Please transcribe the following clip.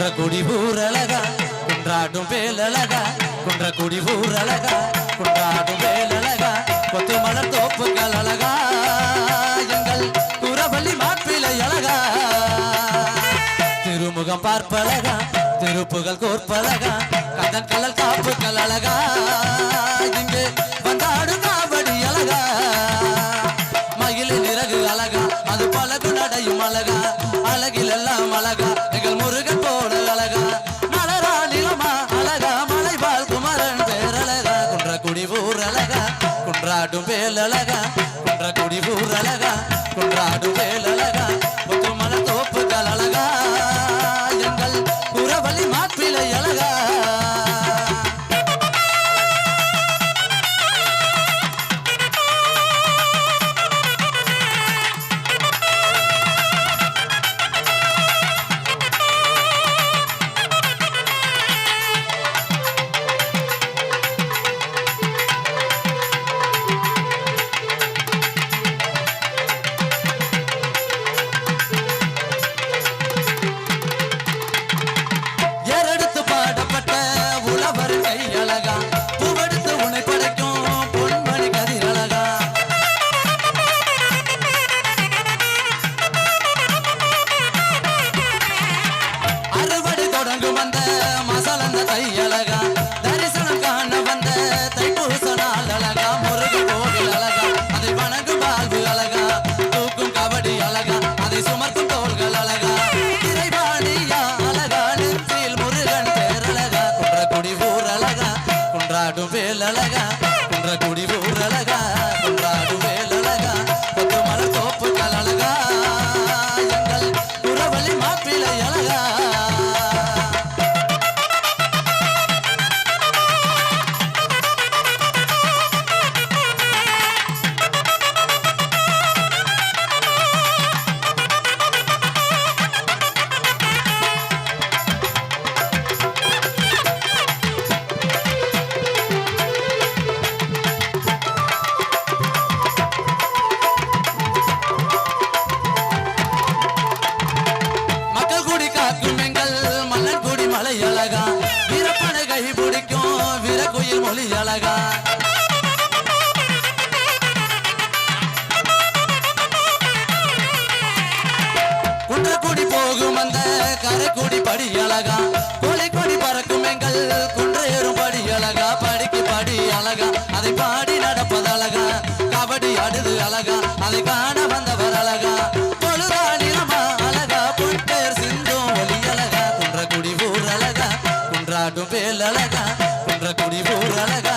குன்ற குடி ஊரழகா குன்றாடும் வேலழகா குன்ற குடி ஊரழகா குன்றாடும் வேலழகா கொத்து மலர் தோப்புகள் அழகா எங்கள் குரவள்ளி மாப்பிளை அழகா. திருமுகம் பார்ப்பழகா திருப்புகள் கோற்பழகா கதன் கலல் காப்புகள் அழகா இங்கே வந்தாடு காவடி அழகா. மயிலின் இறகு அழகா அது பழகு நடையும் அழகா அழகில் எல்லாம் அழகா எங்கள் முருகன் ஊர் அழகா? குன்றாடும் வேல் அழகா? குன்ற குடி ஊர் அழகா? குன்றாடும் வேல் அழகா? முத்து மலர் தோப்புகள் அழகா? மேல் வேல் அழகா குன்றக்குடி ஊர் அழகா குன்றாடுவே வீரக்குயில் மொழி அழகா. குன்றக்குடி போகும் அந்த கரைக்குடி படி அழகா. கோழிக்கொடி பறக்கும் எங்கள் குன்றையேறும் படி அழகா. படிக்கு படி அழகா. அதை பாடி நடப்பது அழகா. கபடி அடுது அழகா. அதை காண வந்தவர் அழகா. பொழுதானிலமா அழகா. பொட்டேர் சிந்தும் ஒலி அழகா. குன்றக்குடி ஊர் அழகா. குன்றாட்டும் பேல் அழகா. குன்றக்குடி ஊர் அழகா